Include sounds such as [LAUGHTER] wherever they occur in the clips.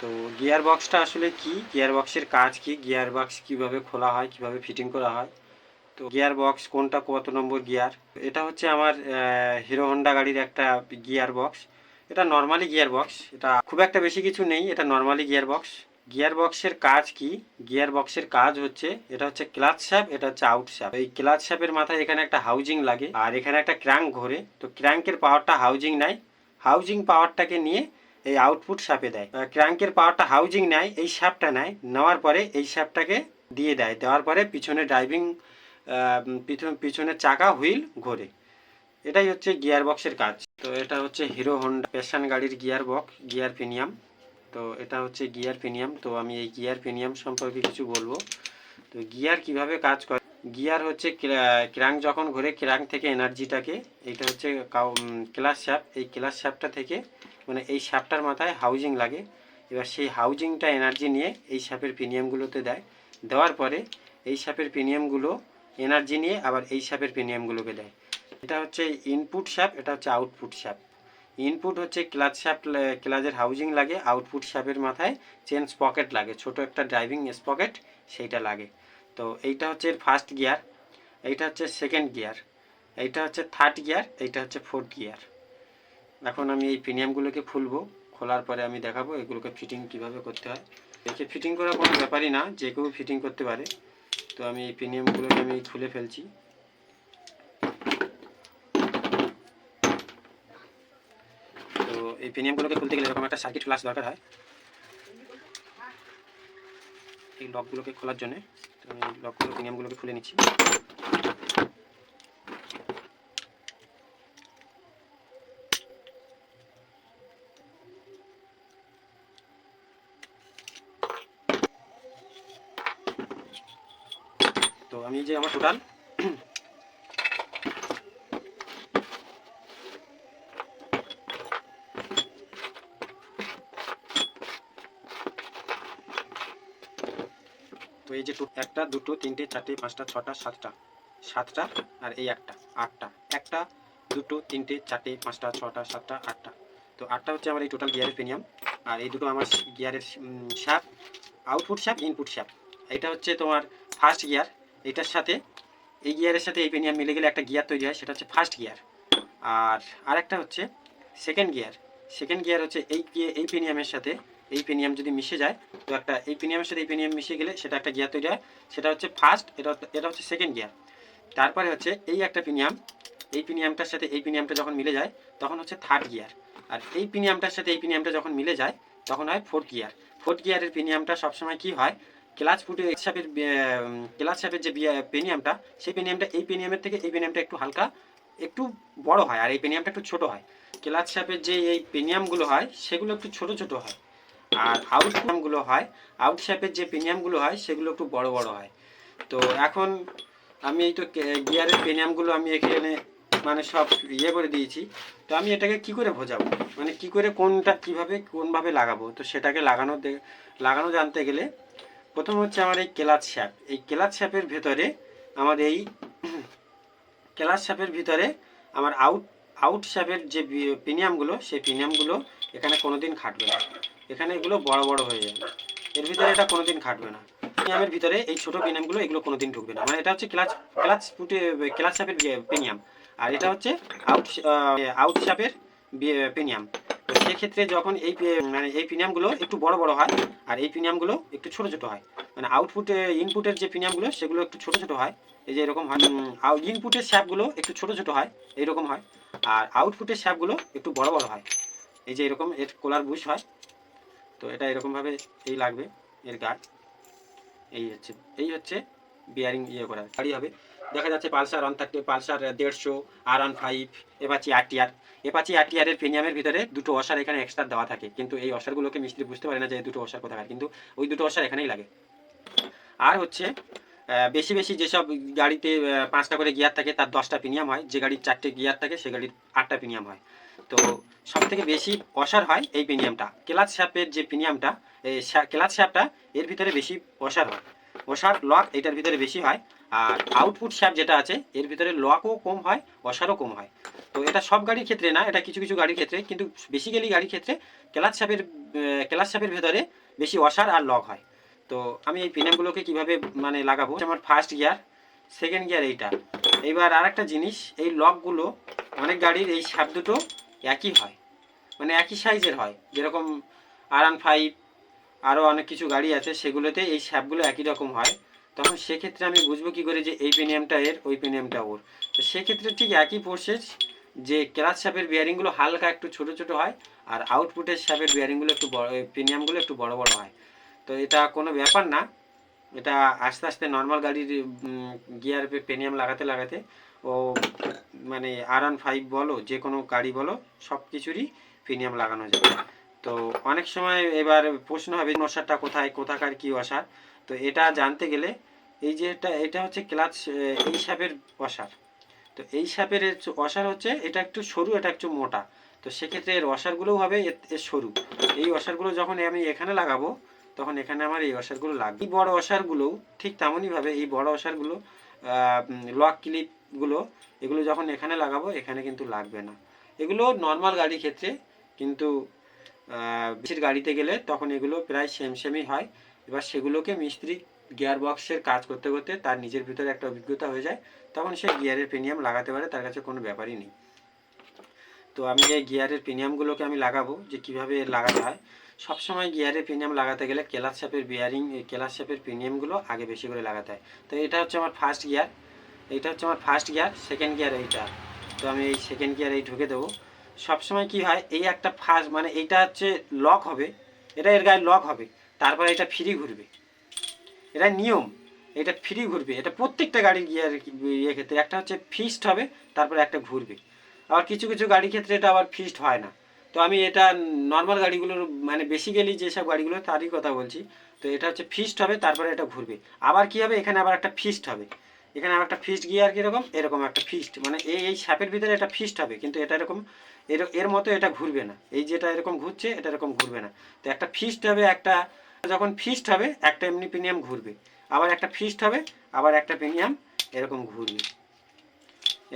তো গিয়ার বক্সটা আসলে কি? গিয়ার বক্সের কাজ কি? গিয়ার বক্স কীভাবে খোলা হয়? কীভাবে ফিটিং করা হয়? তো গিয়ার বক্স কোনটা কত নম্বর গিয়ার? এটা হচ্ছে আমার হিরো হন্ডা গাড়ির একটা গিয়ার বক্স এটা নর্মালি গিয়ার বক্স এটা খুব একটা বেশি কিছু নেই। এটা নর্মালি গিয়ার বক্স গিয়ার বক্সের কাজ কি? গিয়ার বক্সের কাজ হচ্ছে, এটা হচ্ছে ক্লাচ শ্যাপ এটা হচ্ছে আউট শ্যাপ এই ক্লাচ শ্যাপের মাথায় এখানে একটা হাউজিং লাগে। আর এখানে একটা ক্র্যাঙ্ক ঘোরে। তো ক্র্যাঙ্কের পাওয়ারটা হাউজিং নেয় হাউজিং পাওয়ারটাকে নিয়ে এই আউটপুট শ্যাপে দেয়। ক্র্যাঙ্কের পাওয়ারটা হাউজিং নেয়, এই শ্যাপটা নেয়। নেওয়ার পরে এই শ্যাপটাকে দিয়ে দেয়। দেওয়ার পরে পিছনে ড্রাইভিং পিছনের চাকা হুইল ঘোরে। এটাই হচ্ছে গিয়ার বক্সের কাজ। তো এটা হচ্ছে হিরো হন্ডা প্যাশন গাড়ির গিয়ার বক্স গিয়ার প্রিমিয়াম তো এটা হচ্ছে গিয়ার প্রিমিয়াম তো আমি এই গিয়ার প্রিমিয়াম সম্পর্কে কিছু বলব। তো গিয়ার কীভাবে কাজ করে? গিয়ার হচ্ছে ক্র্যাঙ্ক যখন ঘুরে ক্র্যাঙ্ক থেকে এনার্জিটাকে এটা হচ্ছে ক্লাস শ্যাপ এই ক্লাস শ্যাপটা থেকে মানে এই সাপটার মাথায় হাউজিং লাগে। এবার সেই হাউজিংটা এনার্জি নিয়ে এই সাপের প্রিমিয়ামগুলোতে দেয়। দেওয়ার পরে এই সাপের প্রিমিয়ামগুলো এনার্জি নিয়ে আবার এই সাপের প্রিমিয়ামগুলোকে দেয়। এটা হচ্ছে ইনপুট শ্যাপ এটা হচ্ছে আউটপুট শ্যাপ ইনপুট হচ্ছে ক্লাচ শ্যাপ ক্লাচের হাউজিং লাগে আউটপুট শ্যাপের মাথায় চেন স্পকেট লাগে। ছোট একটা ড্রাইভিং স্পকেট সেইটা লাগে। তো এইটা হচ্ছে ফার্স্ট গিয়ার এইটা হচ্ছে সেকেন্ড গিয়ার এইটা হচ্ছে থার্ড গিয়ার এইটা হচ্ছে ফোর্থ গিয়ার এখন আমি এই প্রিমিয়ামগুলোকে খুলবো খোলার পরে আমি দেখাবো এগুলোকে ফিটিং কীভাবে করতে হয়। দেখে ফিটিং করা কোনো ব্যাপারই না, যে কেউ ফিটিং করতে পারে। তো আমি এই প্রিমিয়ামগুলোকে আমি খুলে ফেলছি। তো এই প্রিমিয়ামগুলোকে খুলতে গেলে এরকম একটা সার্কিট ফ্লাশ দরকার হয়। এই লকগুলোকে খোলার জন্য, তো আমি লকগুলো প্রিমিয়ামগুলোকে খুলে নিচ্ছি। এই যে আমার টোটাল। তো এই যে একটা, দুটো, তিনটে, চারটে, পাঁচটা, ছটা, সাতটা। সাতটা আর এই একটা, আটটা। একটা, দুটো, তিনটে, চারটে, পাঁচটা, ছটা, সাতটা, আটটা। তো আটটা হচ্ছে আমার এই টোটাল গিয়ারের প্রিমিয়াম আর এই দুটো আমার গিয়ারের shaft output shaft input shaft এটা হচ্ছে তোমার ফার্স্ট গিয়ার এটার সাথে, এই গিয়ারের সাথে এই পেনিয়াম মিলে গেলে একটা গিয়ার তৈরি হয়, সেটা হচ্ছে ফার্স্ট গিয়ার আর আরেকটা হচ্ছে সেকেন্ড গিয়ার সেকেন্ড গিয়ার হচ্ছে এই এই প্রিমিয়ামের সাথে, এই পেনিয়াম যদি মিশে যায়, তো একটা, এই প্রিমিয়ামের সাথে এই পেনিয়াম মিশে গেলে সেটা একটা গিয়ার তৈরি হয়, সেটা হচ্ছে ফার্স্ট এটা এটা হচ্ছে সেকেন্ড গিয়ার তারপরে হচ্ছে এই একটা প্রিমিয়াম এই প্রিমিয়ামটার সাথে এই প্রিমিয়ামটা যখন মিলে যায়, তখন হচ্ছে থার্ড গিয়ার আর এই প্রিমিয়ামটার সাথে এই প্রিমিয়ামটা যখন মিলে যায়, তখন হয় ফোর্থ গিয়ার ফোর্থ গিয়ারের প্রিমিয়ামটা সবসময় কি হয়? ক্লাচ ফুটে হিসাবের ক্লাচ শ্যাপের যে পেনিয়ামটা, সেই পেনিয়ামটা, এই পেনিয়ামের থেকে এই পেনিয়ামটা একটু হালকা, একটু বড় হয় আর এই পেনিয়ামটা একটু ছোট হয়। ক্লাচ শ্যাপের যে এই পেনিয়ামগুলো হয়, সেগুলো একটু ছোট ছোট হয়। আর আউটগুলো হয়, আউট শ্যাপের যে পেনিয়ামগুলো হয়, সেগুলো একটু বড় বড় হয়। তো এখন আমি এই তো গিয়ারের পেনিয়ামগুলো আমি এখানে মানে সব ইয়ে করে দিয়েছি। তো আমি এটাকে কি করে ভোজাবো? মানে কি করে কোনটা, কীভাবে, কোনভাবে লাগাবো? তো সেটাকে লাগানো লাগানো জানতে গেলে প্রথম হচ্ছে আমার এই কেলাচ শ্যাপ এই কেলাচ শ্যাপের ভেতরে আমার এই [CLEARS THROAT] কেলাচ শ্যাপের ভিতরে আমার আউট আউট শ্যাপের যে প্রিমিয়ামগুলো সেই প্রিমিয়ামগুলো এখানে কোনোদিন খাটবে না। এখানে এগুলো বড় বড় হয়ে যাবে। এর ভিতরে এটা কোনোদিন খাটবে না। প্রিমিয়ামের ভিতরে এই ছোটো প্রিমিয়ামগুলো এগুলো কোনোদিন ঢুকবে না। মানে এটা হচ্ছে ক্লাচ ক্লাচ ফুটে ক্লাচ শ্যাপের প্রিমিয়াম আর এটা হচ্ছে আউট আউট শ্যাপের প্রিমিয়াম সেক্ষেত্রে যখন এই মানে এই প্রিমিয়ামগুলো একটু বড় বড় হয় আর এই প্রিমিয়ামগুলো একটু ছোট ছোট হয় মানে আউটপুটে ইনপুটের যে প্রিমিয়ামগুলো সেগুলো একটু ছোট ছোট হয়, এই যে এরকম হয় ইনপুটের শ্যাপগুলো একটু ছোট ছোট হয়, এইরকম হয়, আর আউটপুটের শ্যাপগুলো একটু বড় বড় হয়, এই যে এরকম এর কোলার বুশ হয়, তো এটা এরকমভাবে এই লাগবে, এর গার্ড এই হচ্ছে এই হচ্ছে বিয়ারিং ইয়ে করা গাড়ি হবে। দেখা যাচ্ছে পালসার ওয়ান থার্টি পালসার দেড়শো, আর ওয়ান ফাইভ এপাচি আর টিআর এপাচি আর টিআরের প্রিমিয়ামের ভিতরে দুটো অসার এখানে এক্সট্রা দেওয়া থাকে। কিন্তু এই অসারগুলোকে মিস্ত্রি বুঝতে পারে না যে দুটো অসার কোথাকার। কিন্তু ওই দুটো অসার এখানেই লাগে। আর হচ্ছে বেশি বেশি যেসব গাড়িতে পাঁচটা করে গিয়ার থাকে, তার দশটা প্রিমিয়াম হয়। যে গাড়ির চারটে গিয়ার থাকে, সে গাড়ির আটটা প্রিমিয়াম হয়। তো সব থেকে বেশি অসার হয় এই প্রিমিয়ামটা ক্লাচ শ্যাপের যে প্রিমিয়ামটা এই ক্লাচ শ্যাপটা এর ভিতরে বেশি অসার হয়। অসার লক এটার ভিতরে বেশি হয়। আর আউটপুট শ্যাপ যেটা আছে, এর ভিতরে লকও কম হয়, অসারও কম হয়। তো এটা সব গাড়ির ক্ষেত্রে না, এটা কিছু কিছু গাড়ির ক্ষেত্রে, কিন্তু বেসিক্যালি গাড়ির ক্ষেত্রে ক্লাস চাপের ক্লাস শ্যাপের ভেতরে বেশি অসার আর লক হয়। তো আমি এই পিনিয়ামগুলোকে কীভাবে মানে লাগাবো? আমার ফার্স্ট গিয়ার সেকেন্ড গিয়ার এইটা। এইবার আর একটা জিনিস, এই লকগুলো অনেক গাড়ির এই শ্যাপ দুটো একই হয়। মানে একই সাইজের হয়। যেরকম আর ফাইভ আরও অনেক কিছু গাড়ি আছে, সেগুলোতে এই শ্যাপগুলো একই রকম হয়। তখন সেক্ষেত্রে আমি বুঝব কী করে যে এই পেনিয়ামটা এর, ওই পেনিয়ামটা ওর। তো সেক্ষেত্রে ঠিক একই প্রসেস যে ক্লাস সাপের বিয়ারিংগুলো হালকা একটু ছোট ছোট হয় আর আউটপুটের সাপের বিয়ারিংগুলো একটু বড় পেনিয়ামগুলো একটু বড় বড় হয়। তো এটা কোনো ব্যাপার না। এটা আস্তে আস্তে নর্মাল গাড়ির গিয়ার পেনিয়াম লাগাতে লাগাতে ও মানে আর ওয়ান ফাইভ বলো, যে কোনো গাড়ি বলো, সব কিছুরই প্রিমিয়াম লাগানো যাবে। তো অনেক সময় এবার প্রশ্ন হবে মশারটা কোথায়, কোথাকার কী অসার? তো এটা জানতে গেলে এই যে এটা এটা হচ্ছে ক্লাচ এই সাপের অসার তো এই সাপের অসার হচ্ছে, এটা একটু সরু, এটা একটু মোটা। তো সেক্ষেত্রে এর অসারগুলোও হবে, এর সরু। এই অসারগুলো যখন আমি এখানে লাগাবো, তখন এখানে আমার এই অসারগুলো লাগবে। এই বড় অসারগুলোও ঠিক তেমনইভাবে এই বড় অসারগুলো লক ক্লিপগুলো, এগুলো যখন এখানে লাগাবো, এখানে কিন্তু লাগবে না। এগুলো নর্মাল গাড়ির ক্ষেত্রে, কিন্তু বেশির গাড়িতে গেলে তখন এগুলো প্রায় সেম, সেমই হয়। এবার সেগুলোকে মিস্ত্রি গিয়ার বক্সের কাজ করতে করতে তার নিজের ভিতরে একটা অভিজ্ঞতা হয়ে যায়, তখন সে গিয়ারের প্রিমিয়াম লাগাতে পারে, তার কাছে কোনো ব্যাপারই নেই। তো আমি এই গিয়ারের প্রিমিয়ামগুলোকে আমি লাগাবো, যে কীভাবে লাগাতে হয়, সবসময় গিয়ারের প্রিমিয়াম লাগাতে গেলে কেলাস শেপের বিয়ারিং কেলাস শেপের প্রিমিয়ামগুলো আগে বেশি করে লাগাতে হয়। তো এটা হচ্ছে আমার ফার্স্ট গিয়ার এইটা হচ্ছে আমার ফার্স্ট গিয়ার সেকেন্ড গিয়ার এইটা। তো আমি এই সেকেন্ড গিয়ার এই ঢুকে দেবো। সবসময় কি হয়, এই একটা ফার্স্ট মানে এইটা হচ্ছে লক হবে, এটা এর গায়ে লক হবে, তারপরে এটা ফ্রি ঘুরবে। এটা নিয়ম, এটা ফ্রি ঘুরবে, এটা প্রত্যেকটা গাড়ির গিয়ার ইয়ে ক্ষেত্রে, একটা হচ্ছে ফিক্সড হবে, তারপরে একটা ঘুরবে। আবার কিছু কিছু গাড়ির ক্ষেত্রে এটা আবার ফিক্সড হয় না। তো আমি এটা নর্মাল গাড়িগুলোর মানে বেসিক্যালি যেসব গাড়িগুলো, তারই কথা বলছি। তো এটা হচ্ছে ফিক্সড হবে, তারপরে এটা ঘুরবে। আবার কি হবে? এখানে আবার একটা ফিক্সড হবে। এখানে আবার একটা ফিক্সড গিয়ার কীরকম? এরকম একটা ফিক্সড মানে এই এই শ্যাপের ভিতরে এটা ফিক্সড হবে, কিন্তু এটা এরকম, এর এর মতো এটা ঘুরবে না। এই যেটা এরকম ঘুরছে, এটা এরকম ঘুরবে না। তো একটা ফিক্সড হবে, একটা যখন ফিস্ট হবে, একটা এমনি প্রিমিয়াম ঘুরবে। আবার একটা ফিস্ট হবে, আবার একটা প্রিমিয়াম এরকম ঘুরবে।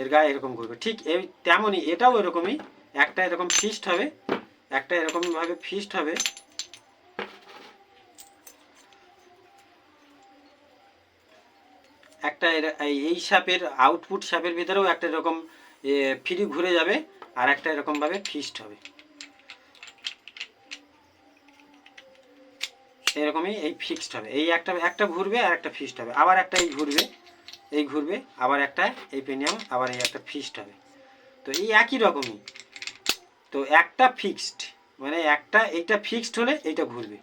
এর গায়ে এরকম ঘুরবে। ঠিক এই তেমনই, এটাও এরকমই। একটা এরকম ফিস্ট হবে, একটা এরকমভাবে ফিস্ট হবে। একটা এই সাপের আউটপুট সাপের ভিতরেও একটা এরকম ফ্রি ঘুরে যাবে, আর একটা এরকমভাবে ফিস্ট হবে। এরকমই এই ফিক্সড হবে। এই একটা একটা ঘুরবে আর একটা ফিক্সড হবে। আবার একটা এই ঘুরবে এই ঘুরবে, আবার একটা এই পেনিয়াম আবার এই একটা ফিক্সড হবে। তো এই একই রকমই। তো একটা ফিক্সড মানে একটা, এইটা ফিক্সড হলে এইটা ঘুরবে।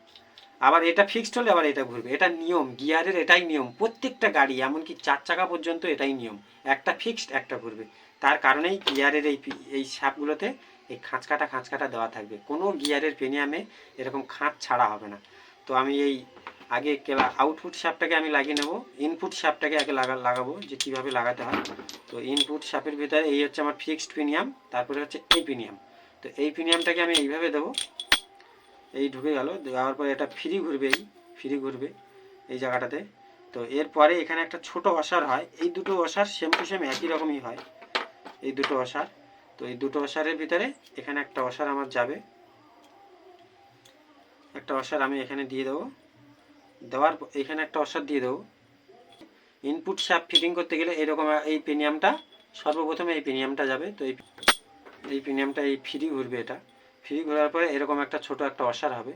আবার এটা ফিক্সড হলে আবার এটা ঘুরবে। এটা নিয়ম, গিয়ারের এটাই নিয়ম। প্রত্যেকটা গাড়ি, এমনকি চার চাকা পর্যন্ত এটাই নিয়ম। একটা ফিক্সড একটা ঘুরবে। তার কারণেই গিয়ারের এই এই সাপগুলোতে এই খাঁচকাটা খাঁচকাটা দেওয়া থাকবে। কোনো গিয়ারের পেনিয়ামে এরকম খাঁচ ছাড়া হবে না। তো আমি এই আগে কেলা আউটপুট শ্যাপটাকে আমি লাগিয়ে নেব। ইনপুট শ্যাপটাকে আগে লাগা, লাগাবো যে কীভাবে লাগাতে হয়। তো ইনপুট শ্যাপের ভিতরে এই হচ্ছে আমার ফিক্সড প্রিমিয়াম তারপরে হচ্ছে এই প্রিমিয়াম তো এই প্রিমিয়ামটাকে আমি এইভাবে দেবো। এই ঢুকে গেল, দেওয়ার পরে এটা ফ্রি ঘুরবে এই ফ্রি ঘুরবে এই জায়গাটাতে। তো এরপরে এখানে একটা ছোট অসার হয়। এই দুটো অসার সেম টু সেম একই রকমই হয়। এই দুটো অসার। তো এই দুটো অসারের ভিতরে এখানে একটা অসার আমার যাবে। একটা অসার আমি এখানে দিয়ে দেবো। দেওয়ার এখানে একটা অসার দিয়ে দেবো। ইনপুট শ্যাপ ফিটিং করতে গেলে এরকম এই প্রিমিয়ামটা সর্বপ্রথমে এই প্রিমিয়ামটা যাবে। তো এই এই প্রিমিয়ামটা এই ফ্রি ঘুরবে এটা। ফ্রি ঘোরার পরে এরকম একটা ছোট একটা অসার হবে।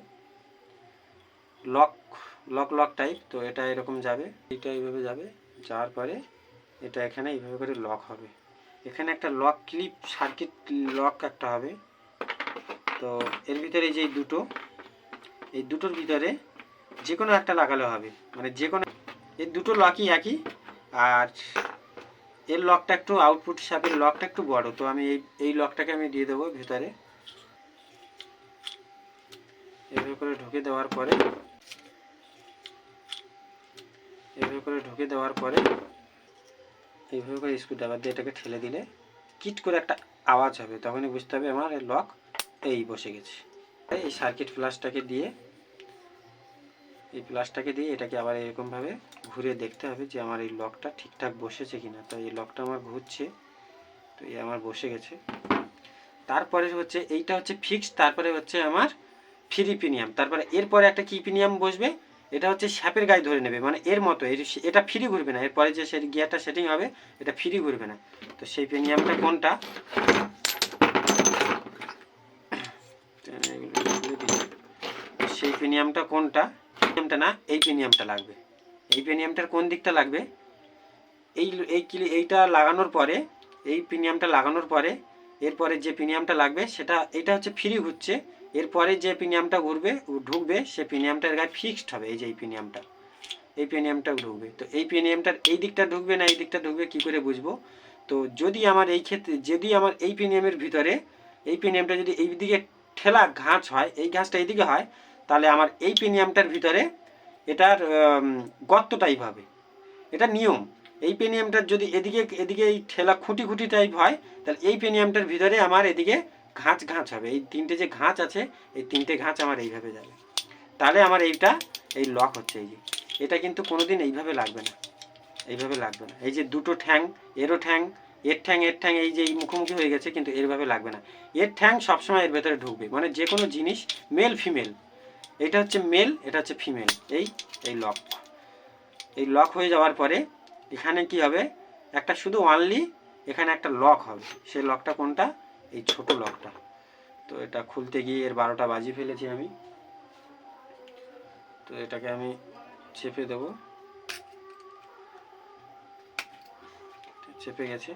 লক লক লক টাইপ তো এটা এরকম যাবে। এটা এইভাবে যাবে। যাওয়ার পরে এটা এখানে এইভাবে করে লক হবে। এখানে একটা লক ক্লিপ সার্কিট লক একটা হবে। তো এর ভিতরে যে দুটো এই দুটোর ভিতরে যে কোনো একটা লাগালে হবে। মানে যে কোনো এই দুটো লকই একই, আর এর লকটা একটু আউটপুট হিসাবের লকটা একটু বড়। তো আমি এই এই লকটাকে আমি দিয়ে দেবো ভিতরে। এভাবে করে ঢুকে দেওয়ার পরে এভাবে করে ঢুকে দেওয়ার পরে এইভাবে করে স্ক্রুড্রাইভার দিয়ে এটাকে ঠেলে দিলে কিট করে একটা আওয়াজ হবে। তখনই বুঝতে হবে আমার লক এই বসে গেছে। এই সার্কিট প্লাসটাকে দিয়ে, এই প্লাসটাকে দিয়ে এটাকে আবার এরকমভাবে ঘুরে দেখতে হবে যে আমার এই লকটা ঠিকঠাক বসেছে কিনা। তো এই লকটা আমার ঘুরছে, তো এই আমার বসে গেছে। তারপরে হচ্ছে, এইটা হচ্ছে ফিক্সড তারপরে হচ্ছে আমার ফ্রি পিনিয়াম তারপরে এরপরে একটা কি পিনিয়াম বসবে? এটা হচ্ছে শ্যাপের গায়ে ধরে নেবে মানে এর মতো। এর- এটা ফ্রি ঘুরবে না। এরপরে যে সেই গিয়ারটা সেটিং হবে, এটা ফ্রি ঘুরবে না। তো সেই পিনিয়ামটা কোনটা। সেই পিনিয়ামটা কোনটা? পিনিয়ামটা না, এই পিনিয়ামটা লাগবে। এই পিনিয়ামটার কোন দিকটা লাগবে? এই এই এইটা লাগানোর পরে, এই পিনিয়ামটা লাগানোর পরে, এরপরে যে পিনিয়ামটা লাগবে, সেটা, এটা হচ্ছে ফ্রি ঘুরছে এরপরে যে পিনিয়ামটা ঘুরবে ঢুকবে, সে পিনিয়ামটার গায়ে ফিক্সড হবে এই যে এই পিনিয়ামটা এই পিনিয়ামটা ঢুকবে। তো এই পিনিয়ামটার এই দিকটা ঢুকবে না, এই দিকটা ঢুকবে, কি করে বুঝব? তো যদি আমার এই ক্ষেত্রে, যদি আমার এই পিনিয়ামের ভিতরে, এই পিনিয়ামটা যদি এই দিকে ঠেলা ঘাস হয়, এই ঘাসটা এইদিকে হয় তাহলে আমার এই পেনিয়ামটার ভিতরে এটার গর্ত টাইপ হবে। এটা নিয়ম। এই পেনিয়ামটার যদি এদিকে এদিকে এই ঠেলা খুঁটি খুঁটি টাইপ হয়, তাহলে এই পেনিয়ামটার ভিতরে আমার এদিকে ঘাঁচ ঘাঁচ হবে। এই তিনটে যে ঘাঁচ আছে, এই তিনটে ঘাঁচ আমার এইভাবে যাবে। তাহলে আমার এইটা, এই লক হচ্ছে এই যে। এটা কিন্তু কোনো দিন এইভাবে লাগবে না। এইভাবে লাগবে না। এই যে দুটো ঠ্যাং, এরও ঠ্যাং, এর ঠ্যাং এর ঠ্যাং, এই যে এই মুখোমুখি হয়ে গেছে, কিন্তু এরভাবে লাগবে না। এর ঠ্যাং সবসময় এর ভেতরে ঢুকবে। মানে যে কোনো জিনিস মেল ফিমেল এটা হচ্ছে মেল এটা হচ্ছে ফিমেল এই এই লক এই লক হয়ে যাওয়ার পরে এখানে কি হবে? একটা শুধু অনলি এখানে একটা লক হবে। সেই লকটা কোনটা? এই ছোট লকটা তো এটা খুলতে গিয়ে এর বারোটা বাজি ফেলেছি আমি। তো এটাকে আমি চেপে দেবো। চেপে গেছে।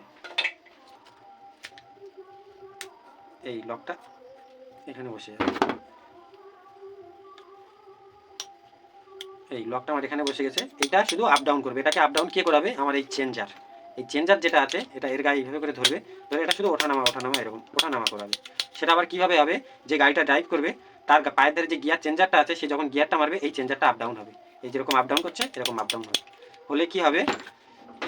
এই লকটা এখানে বসে যাবে এই লকটা আমার এখানে বসে গেছে। এটা শুধু আপ ডাউন করবে। এটাকে আপ ডাউন কে করাবে? আমার এই চেঞ্জার এই চেঞ্জার যেটা আছে, এটা এর গায়ে এইভাবে করে ধরবে। ধরে এটা শুধু ওঠানামা ওঠানামা এরকম, ওঠানামা করাবে। সেটা আবার কীভাবে হবে? যে গাড়িটা ড্রাইভ করবে, তার পায়ের ধারে যে গিয়ার চেঞ্জারটা আছে, সে যখন গিয়ারটা মারবে, এই চেঞ্জারটা আপ ডাউন হবে। এই যেরকম আপ ডাউন করছে, এরকম আপ ডাউন হবে। হলে কি হবে?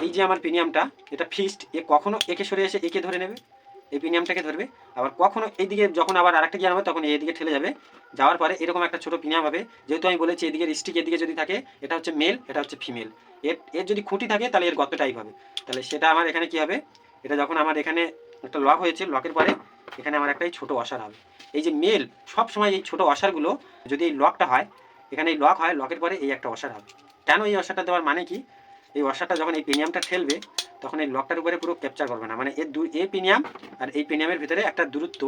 এই যে আমার প্রিমিয়ামটা এটা ফিক্সড এ কখনো একে সরে এসে একে ধরে নেবে? এই প্রিমিয়ামটাকে ধরবে। আবার কখনো এইদিকে যখন আবার আরেকটা গিয়ার হবে, তখন এইদিকে ঠেলে যাবে। যাওয়ার পরে এরকম একটা ছোট প্রিমিয়াম হবে। যেহেতু আমি বলেছি এদিকে স্টিক এদিকে যদি থাকে, এটা হচ্ছে মেল এটা হচ্ছে ফিমেল এর এর যদি খুঁটি থাকে, তাহলে এর গত টাইপ হবে। তাহলে সেটা আমার এখানে কি হবে? এটা যখন আমার এখানে একটা লক হয়েছে লকের পরে এখানে আমার একটা এই ছোটো অসার হবে। এই যে মেল সব সময় এই ছোটো অসারগুলো যদি এই লকটা হয়, এখানে এই লক হয় লকের পরে এই একটা অসার হবে। কেন এই অসারটা দেওয়ার মানে কি? এই অসারটা যখন এই পিনিয়ামটা ঠেলবে, তখন এই লকটার উপরে পুরো ক্যাপচার করবে না। মানে এর এই পিনিয়াম আর এই পিনিয়ামের ভিতরে একটা দূরত্ব,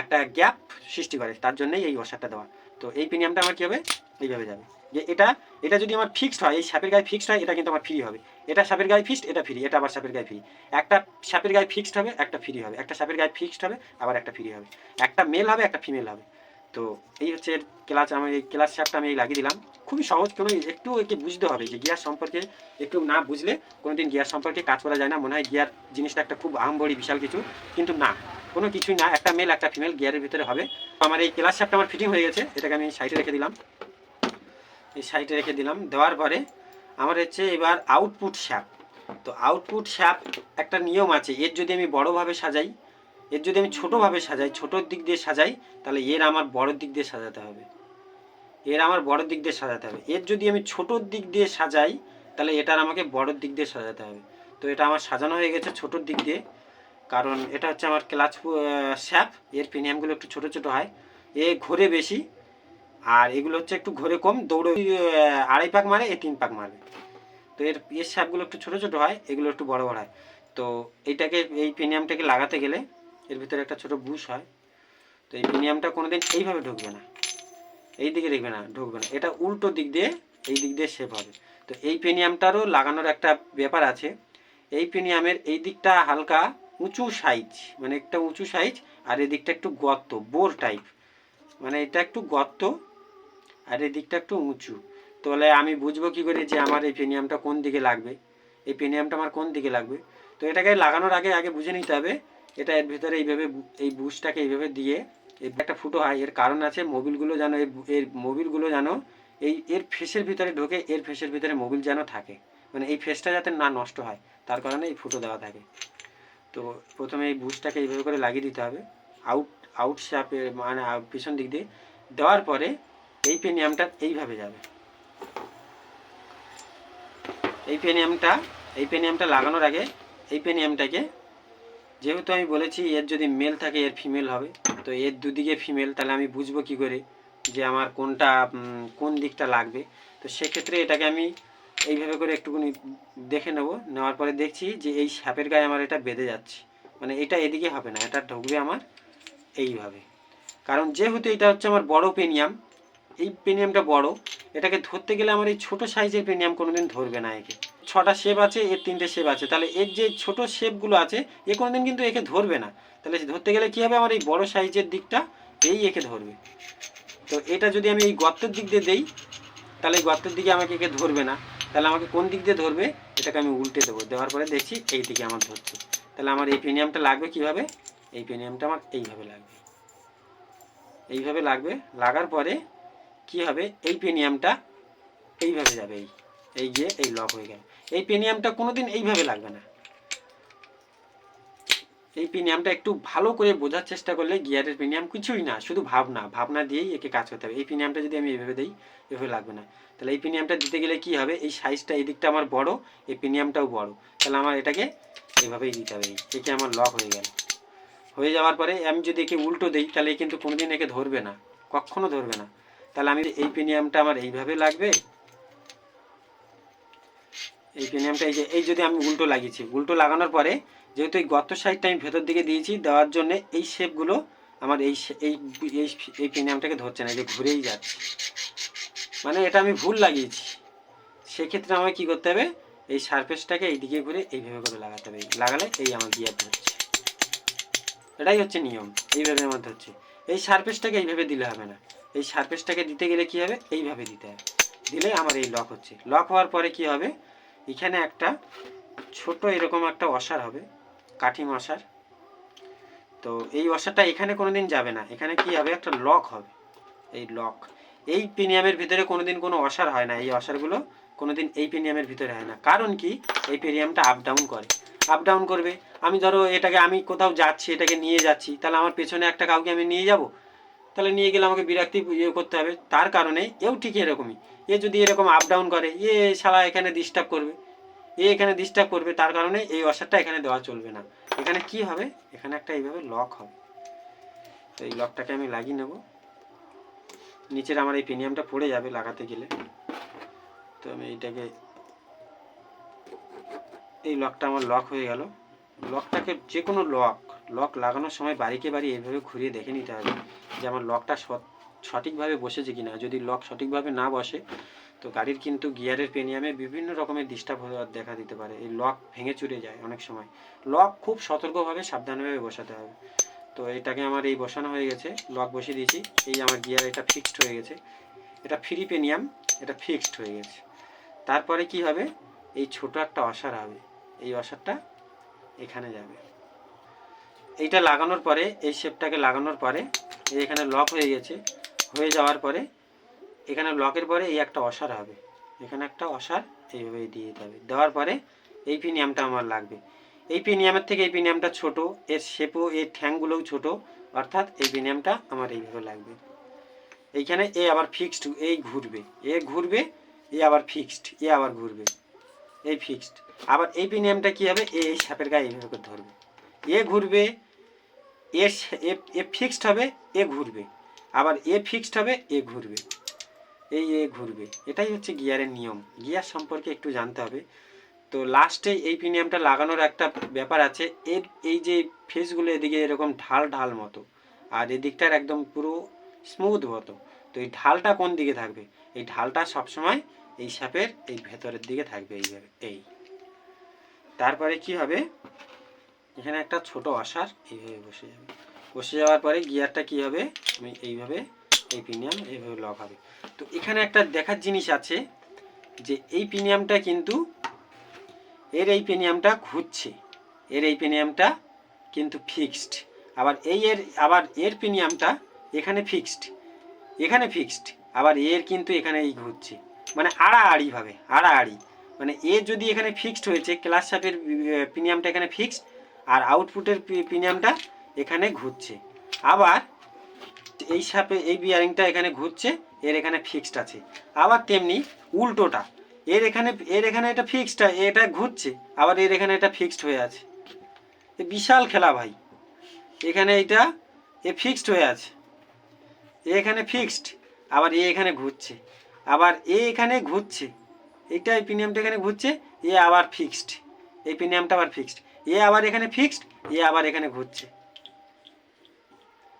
একটা গ্যাপ সৃষ্টি করে। তার জন্যই এই অসারটা দেওয়া। তো এই প্রিমিয়ামটা আমার কী হবে? এইভাবে যাবে। যে এটা এটা যদি আমার ফিক্সড হয়, এই সাপের গায়ে ফিক্সড হয়, এটা কিন্তু আমার ফ্রি হবে। এটা সাপের গায়ে ফিক্সড এটা ফ্রি এটা আবার সাপের গায়ে ফ্রি একটা সাপের গায়ে ফিক্সড হবে, একটা ফ্রি হবে। একটা সাপের গায়ে ফিক্সড হবে, আবার একটা ফ্রি হবে। একটা মেল হবে, একটা ফিমেল হবে। তো এই হচ্ছে এর ক্লাচ আমি এই ক্লাচ শ্যাপটা আমি এই লাগিয়ে দিলাম। খুবই সহজ, কোনো একটু একে বুঝতে হবে যে গিয়ার সম্পর্কে একটু না বুঝলে কোনোদিন গিয়ার সম্পর্কে কাজ করা যায় না, মনে হয় গিয়ার জিনিসটা একটা খুব আহম্বড়ি বিশাল কিছু, কিন্তু না, কোনো কিছুই না, একটা মেল একটা ফিমেল গিয়ারের ভিতরে হবে। আমার এই ক্লাস শ্যাপটা আমার ফিটিং হয়ে গেছে, এটাকে আমি সাইডে রেখে দিলাম। এই সাইডে রেখে দিলাম, দেওয়ার পরে আমার হচ্ছে এবার আউটপুট শ্যাপ তো আউটপুট শ্যাপ একটা নিয়ম আছে, এর যদি আমি বড়োভাবে সাজাই এর যদি আমি ছোটোভাবে সাজাই, ছোটোর দিক দিয়ে সাজাই, তাহলে এর আমার বড়োর দিক দিয়ে সাজাতে হবে। এর আমার বড়োর দিক দিয়ে সাজাতে হবে। এর যদি আমি ছোটোর দিক দিয়ে সাজাই, তাহলে এটার আমাকে বড়োর দিক দিয়ে সাজাতে হবে। তো এটা আমার সাজানো হয়ে গেছে ছোটোর দিক দিয়ে। কারণ এটা হচ্ছে আমার ক্লাচ শ্যাপ এর প্রিমিয়ামগুলো একটু ছোটো ছোটো হয়। এ ঘোরে বেশি। আর এগুলো হচ্ছে একটু ঘোরে কম। দৌড়ে আড়াই পাক মারে, এ তিন পাক মারবে তো এর এর শ্যাপগুলো একটু ছোটো ছোটো হয়। এগুলো একটু বড় বড় হয়। তো এইটাকে এই প্রিমিয়ামটাকে লাগাতে গেলে এর ভিতরে একটা ছোটো বুশ হয়। তো এই প্রিমিয়ামটা কোনোদিন এইভাবে ঢুকবে না। এই দিকে দেখবে না, ঢুকবে না। এটা উল্টো দিক দিয়ে, এই দিক দিয়ে শেপ হবে। তো এই পেনিয়ামটারও লাগানোর একটা ব্যাপার আছে। এই পেনিয়ামের এই দিকটা হালকা উঁচু সাইজ মানে একটা উঁচু সাইজ আর এই দিকটা একটু গর্ত, বোর টাইপ মানে এটা একটু গর্ত, আর এই দিকটা একটু উঁচু। তাহলে আমি বুঝব কি করে যে আমার এই পেনিয়ামটা কোন দিকে লাগবে? এই পেনিয়ামটা আমার কোন দিকে লাগবে? তো এটাকে লাগানোর আগে আগে বুঝে নিতে হবে এটা এর ভিতরে এইভাবে এই বুশটাকে এইভাবে দিয়ে একটা ফুটো হয়। এর কারণ আছে মোবিলগুলো যেন এর মোবিলগুলো যেন এই এর ফেসের ভিতরে ঢোকে, এর ফেসের ভিতরে মোবিল যেন থাকে। মানে এই ফেসটা যাতে না নষ্ট হয়, তার কারণে এই ফুটো দেওয়া থাকে। তো প্রথমে এই বুশটাকে এইভাবে করে লাগিয়ে দিতে হবে। আউট আউট শ্যাপে মানে পিছন দিক দিয়ে দেওয়ার পরে এই পেনিয়ামটা এইভাবে যাবে। এই পেনিয়ামটা এই পেনিয়ামটা লাগানোর আগে এই পেনিয়ামটাকে যেহেতু আমি বলেছি এর যদি মেল থাকে, এর ফিমেল হবে। তো এর দুদিকে ফিমেল তাহলে আমি বুঝব কি করে যে আমার কোনটা কোন দিকটা লাগবে। তো সেক্ষেত্রে এটাকে আমি এইভাবে করে একটুখানি দেখে নেব। নেওয়ার পরে দেখছি যে এই সাপের গায়ে আমার এটা বেঁধে যাচ্ছে। মানে এটা এদিকে হবে না, এটা ঢুকবে আমার এইভাবে। কারণ যেহেতু এটা হচ্ছে আমার বড় পেনিয়াম এই পেনিয়ামটা বড়, এটাকে ধরতে গেলে আমার এই ছোটো সাইজের পেনিয়াম কোনোদিন ধরবে না একে। ছটা শেপ আছে, এর তিনটে শেপ আছে। তাহলে এর যে ছোট শেপগুলো আছে, এ কোনোদিন কিন্তু একে ধরবে না। তাহলে ধরতে গেলে কী হবে? আমার এই বড় সাইজের দিকটা এই একে ধরবে। তো এটা যদি আমি এই গর্তের দিক দিয়ে দেই, তাহলে এই গর্তের দিকে আমাকে একে ধরবে না। তাহলে আমাকে কোন দিক দিয়ে ধরবে? এটাকে আমি উল্টে দেবো। দেওয়ার পরে দেখছি এই দিকে আমার ধরছে। তাহলে আমার এই পেনিয়ামটা লাগবে কীভাবে? এই পেনিয়ামটা আমার এইভাবে লাগবে। এইভাবে লাগবে, লাগার পরে কি হবে? এই পেনিয়ামটা এইভাবে যাবে এই। এই গিয়ে এই লক হয়ে গেল। এই পেনিয়ামটা কোনোদিন এইভাবে লাগবে না। এই পেনিয়ামটা একটু ভালো করে বোঝার চেষ্টা করলে গিয়ারের পেনিয়াম কিছুই না, শুধু ভাবনা ভাবনা দিয়েই একে কাজ করতে হবে। এই পেনিয়ামটা যদি আমি এইভাবে দিই, এভাবে লাগবে না। তাহলে এই পেনিয়ামটা দিতে গেলে কি হবে? এই সাইজটা এই দিকটা আমার বড়, এই পেনিয়ামটাও বড়। তাহলে আমার এটাকে এইভাবেই দিতে হবে। একে আমার লক হয়ে গেল। হয়ে যাওয়ার পরে আমি যদি একে উল্টো দিই, তাহলে কিন্তু কোনোদিন একে ধরবে না। কখনো ধরবে না। তাহলে আমি এই পেনিয়ামটা আমার এইভাবে লাগবে এই পেনিয়ামটা এই যে, এই যদি আমি উল্টো লাগিয়েছি, উল্টো লাগানোর পরে যেহেতু এই গর্ত সাইডটা আমি ভেতর দিকে দিয়েছি, দেওয়ার জন্য এই শেপগুলো আমার এই এই এই পেনিয়ামটাকে ধরছে না যে ঘুরেই যাচ্ছে। মানে এটা আমি ভুল লাগিয়েছি। সেক্ষেত্রে আমাকে কী করতে হবে? এই সারফেসটাকে এইদিকে ঘুরে এইভাবে করে লাগাতে হবে। লাগালে এই আমার গিয়ার ধরছে এটাই হচ্ছে নিয়ম, এইভাবে আমার ধরছে এই সারফেসটাকে এইভাবে দিলে হবে না। এই সারফেসটাকে দিতে গেলে কি হবে? এইভাবে দিতে হবে। দিলে আমার এই লক হচ্ছে। লক হওয়ার পরে কি হবে? এখানে একটা ছোট এরকম একটা অসার হবে, কাঠি মশার তো এই অসারটা এখানে কোনোদিন যাবে না। এখানে কি হবে? একটা লক হবে। এই লক। এই পিনিয়ামের ভিতরে কোনোদিন কোনো অসার হয় না। এই অসারগুলো কোনোদিন এই পেনিয়ামের ভিতরে হয় না। কারণ কি? এই পেনিয়ামটা আপ ডাউন করে। আপ ডাউন করবে। আমি ধরো এটাকে আমি কোথাও যাচ্ছি, এটাকে নিয়ে যাচ্ছি, তাহলে আমার পেছনে একটা কাউকে আমি নিয়ে যাব? তাহলে নিয়ে গেলে আমাকে বিরক্তি ইয়ে করতে হবে। তার কারণে এও ঠিক এরকমই। এ যদি এরকম আপ ডাউন করে, এ শালা এখানে ডিস্টার্ব করবে, এ এখানে ডিস্টার্ব করবে, তার কারণে এই অসারটা এখানে দেওয়া চলবে না। এখানে কি হবে? এখানে একটা এইভাবে লক হবে। তো এই লকটাকে আমি লাগিয়ে নেব। নিচের আমার এই প্রিমিয়ামটা পড়ে যাবে লাগাতে গেলে। তো আমি এইটাকে, এই লকটা আমার লক হয়ে গেল। লকটাকে যে কোনো লক লক লাগানোর সময় বাড়িকে বাড়ি এইভাবে ঘুরিয়ে দেখে নিতে হবে যে আমার লকটা সৎ- সঠিকভাবে বসেছে কিনা, যদি লক সঠিকভাবে না বসে, তো গাড়ির কিন্তু গিয়ারের পেনিয়ামে বিভিন্ন রকমের ডিস্টার্ব হওয়ার দেখা দিতে পারে। এই লক ভেঙে চুরে যায় অনেক সময়। লক খুব সতর্কভাবে, সাবধানভাবে বসাতে হবে। তো এটাকে আমার এই বসানো হয়ে গেছে লক বসিয়ে দিয়েছি। এই আমার গিয়ার এটা ফিক্সড হয়ে গেছে। এটা ফ্রি পেনিয়াম, এটা ফিক্সড হয়ে গেছে। তারপরে কি হবে? এই ছোট একটা অসার হবে। এই অসারটা এখানে যাবে। এইটা লাগানোর পরে, এই শেপটাকে লাগানোর পরে এখানে লক হয়ে গেছে। হয়ে যাওয়ার পরে এখানে লকের পরে এই একটা অসার হবে। এখানে একটা অসার এইভাবে দিয়ে দিতে হবে। দেওয়ার পরে এই পিনিয়ামটা আমার লাগবে। এই পিনিয়ামের থেকে এই পিনিয়ামটা ছোট, এর শেপও এর ঠ্যাংগুলোও ছোট, অর্থাৎ এই পিনিয়ামটা আমার এইভাবে লাগবে। এইখানে এ আবার ফিক্সড এই ঘুরবে। এ ঘুরবে, এ আবার ফিক্সড এ আবার ঘুরবে। এই ফিক্সড আবার এই পিনিয়ামটা কী হবে? এ এই সাপের গায়ে এইভাবে ধরবে। এ ঘুরবে এ ফিক্সড হবে, এ ঘুরবে। আবার এ ফিক্সড হবে এ ঘুরবে। এই এ ঘুরবে। এটাই হচ্ছে গিয়ারের নিয়ম। গিয়ার সম্পর্কে একটু জানতে হবে। তো লাস্টে এই প্রিমিয়ামটা লাগানোর একটা ব্যাপার আছে। এর এই যে ফেসগুলো এদিকে এরকম ঢাল ঢাল মতো, আর এদিকটার একদম পুরো স্মুথ মতো, তো এই ঢালটা কোন দিকে থাকবে? এই ঢালটা সবসময় এই সাপের এই ভেতরের দিকে থাকবে এইভাবে, এই। তারপরে কি হবে? এখানে একটা ছোট আসার এইভাবে বসে যাবে। বসে যাওয়ার পরে গিয়ারটা কি হবে? আমি এইভাবে, এই প্রিমিয়াম, এইভাবে লক হবে। তো এখানে একটা দেখার জিনিস আছে যে এই প্রিমিয়ামটা কিন্তু, এর এই প্রিমিয়ামটা ঘুরছে। এর এই প্রিমিয়ামটা কিন্তু ফিক্সড আবার এই এর, আবার এর প্রিমিয়ামটা এখানে ফিক্সড এখানে ফিক্সড আবার এর কিন্তু এখানে এই ঘুরছে। মানে আড়াআড়িভাবে, আড়াআড়ি। মানে এ যদি এখানে ফিক্সড হয়েছে ক্লাস শার্টের প্রিমিয়ামটা এখানে ফিক্সড আর আউটপুটের প্রিমিয়ামটা এখানে ঘুরছে। আবার এই সাপে, এই বিয়ারিংটা এখানে ঘুরছে, এর এখানে ফিক্সড আছে। আবার তেমনি উল্টোটা, এর এখানে এর এখানে এটা ফিক্সড এটা ঘুরছে, আবার এর এখানে এটা ফিক্সড হয়ে আছে। এ বিশাল খেলা ভাই। এখানে এইটা, এ ফিক্সড হয়ে আছে। এ এখানে ফিক্সড আবার এ এখানে ঘুরছে। আবার এ এখানে ঘুরছে। এইটা এই প্রিমিয়ামটা এখানে ঘুরছে, এ আবার ফিক্সড এই প্রিমিয়ামটা আবার ফিক্সড এ আবার এখানে ফিক্সড এ আবার এখানে ঘুরছে।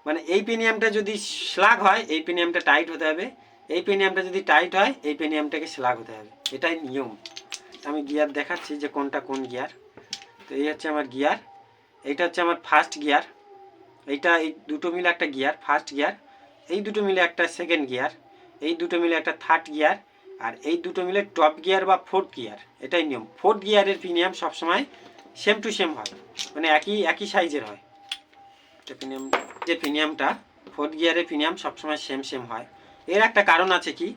মানে এই পেনিয়ামটা যদি স্লাগ হয়, এই পেনিয়ামটা টাইট হতে হবে। এই পেনিয়ামটা যদি টাইট হয়, এই পেনিয়ামটাকে স্লাগ হতে হবে। এটাই নিয়ম। আমি গিয়ার দেখাচ্ছি যে কোনটা কোন গিয়ার। তো এই হচ্ছে আমার গিয়ার। এইটা হচ্ছে আমার ফার্স্ট গিয়ার। এইটা এই দুটো মিলে একটা গিয়ার ফার্স্ট গিয়ার। এই দুটো মিলে একটা সেকেন্ড গিয়ার। এই দুটো মিলে একটা থার্ড গিয়ার। আর এই দুটো মিলে টপ গিয়ার বা ফোর্থ গিয়ার। এটাই নিয়ম। ফোর্থ গিয়ারের প্রিমিয়াম সবসময় সেম টু সেম হয়। মানে একই একই সাইজের হয়। এটা প্রিমিয়াম যে প্রিমিয়ামটা ফোর্থ গিয়ারের প্রিমিয়াম সবসময় সেম সেম হয়। এর একটা কারণ আছে কি?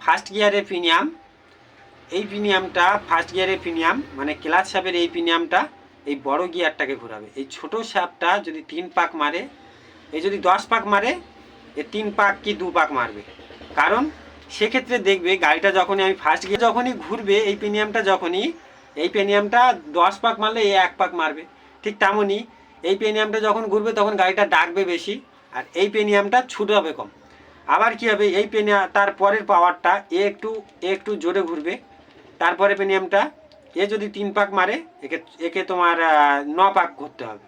ফার্স্ট গিয়ারের প্রিমিয়াম এই প্রিমিয়ামটা ফার্স্ট গিয়ারের প্রিমিয়াম মানে ক্লাস সাপের এই প্রিমিয়ামটা এই বড় গিয়ারটাকে ঘোরাবে। এই ছোট সাপটা যদি তিন পাক মারে, এই যদি দশ পাক মারে, এ তিন পাক কি দু পাক মারবে? কারণ সেক্ষেত্রে দেখবে গাড়িটা যখনই আমি ফার্স্ট গিয়ার যখনই ঘুরবে, এই প্রিমিয়ামটা যখনই, এই প্রিমিয়ামটা দশ পাক মারলে এ এক পাক মারবে। ঠিক তেমনই এই পেনিয়ামটা যখন ঘুরবে, তখন গাড়িটা ডাকবে বেশি আর এই পেনিয়ামটা ছুটাবে কম। আবার কি হবে, এই পেনিয়া, তার পরের পাওয়ারটা এ একটু এ একটু জোরে ঘুরবে। তারপরে পেনিয়ামটা এ যদি তিন পাক মারে, একে একে তোমার ন পাক ঘুরতে হবে।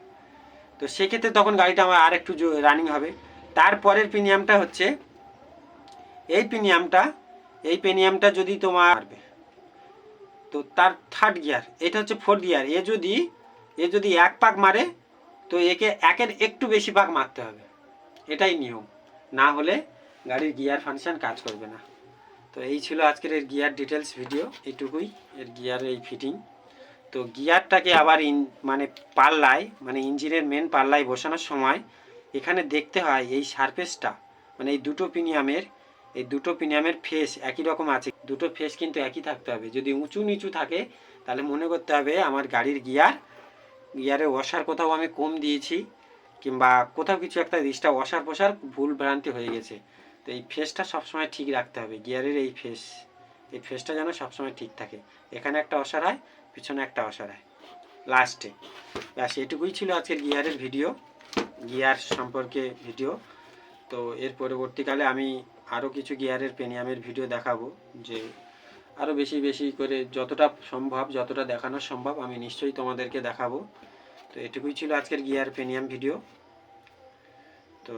তো সেক্ষেত্রে তখন গাড়িটা আমার আর একটু রানিং হবে। তারপরের প্রিমিয়ামটা হচ্ছে, এই প্রিমিয়ামটা এই প্রিমিয়ামটা যদি তোমার তো তার থার্ড গিয়ার এটা হচ্ছে ফোর্থ গিয়ার এ যদি এ যদি এক পাক মারে তো একে একের একটু বেশি ভাগ মারতে হবে। এটাই নিয়ম। না হলে গাড়ির গিয়ার ফাংশন কাজ করবে না। তো এই ছিল আজকের এর গিয়ার ডিটেলস ভিডিও এইটুকুই এর গিয়ারের এই ফিটিং তো গিয়ারটাকে আবার ইন মানে পাল্লায় মানে ইঞ্জিনের মেন পাল্লায় বসানোর সময় এখানে দেখতে হয় এই সারফেসটা মানে এই দুটো প্রিমিয়ামের এই দুটো প্রিমিয়ামের ফেস একই রকম আছে। দুটো ফেস কিন্তু একই থাকতে হবে। যদি উঁচু নিচু থাকে, তাহলে মনে করতে হবে আমার গাড়ির গিয়ার গিয়ারে ওয়াশার কোথাও আমি কম দিয়েছি, কিংবা কোথাও কিছু একটা জিনিসটা ওয়াশার পোশার ভুল ভ্রান্তি হয়ে গেছে। তো এই ফেসটা সবসময় ঠিক রাখতে হবে, গিয়ারের এই ফেস এই ফেসটা যেন সবসময় ঠিক থাকে। এখানে একটা অসার হয়, পিছনে একটা অসার হয়। লাস্টে ব্যাস এটুকুই ছিল আজকের গিয়ারের ভিডিও গিয়ার সম্পর্কে ভিডিও তো এর পরবর্তীকালে আমি আরও কিছু গিয়ারের পেনিয়ামের ভিডিও দেখাবো, যে আরও বেশি বেশি করে যতটা সম্ভব, যতটা দেখানো সম্ভব আমি নিশ্চয়ই তোমাদেরকে দেখাবো। তো এটুকুই ছিল আজকের গিয়ার পেনিয়াম ভিডিও তো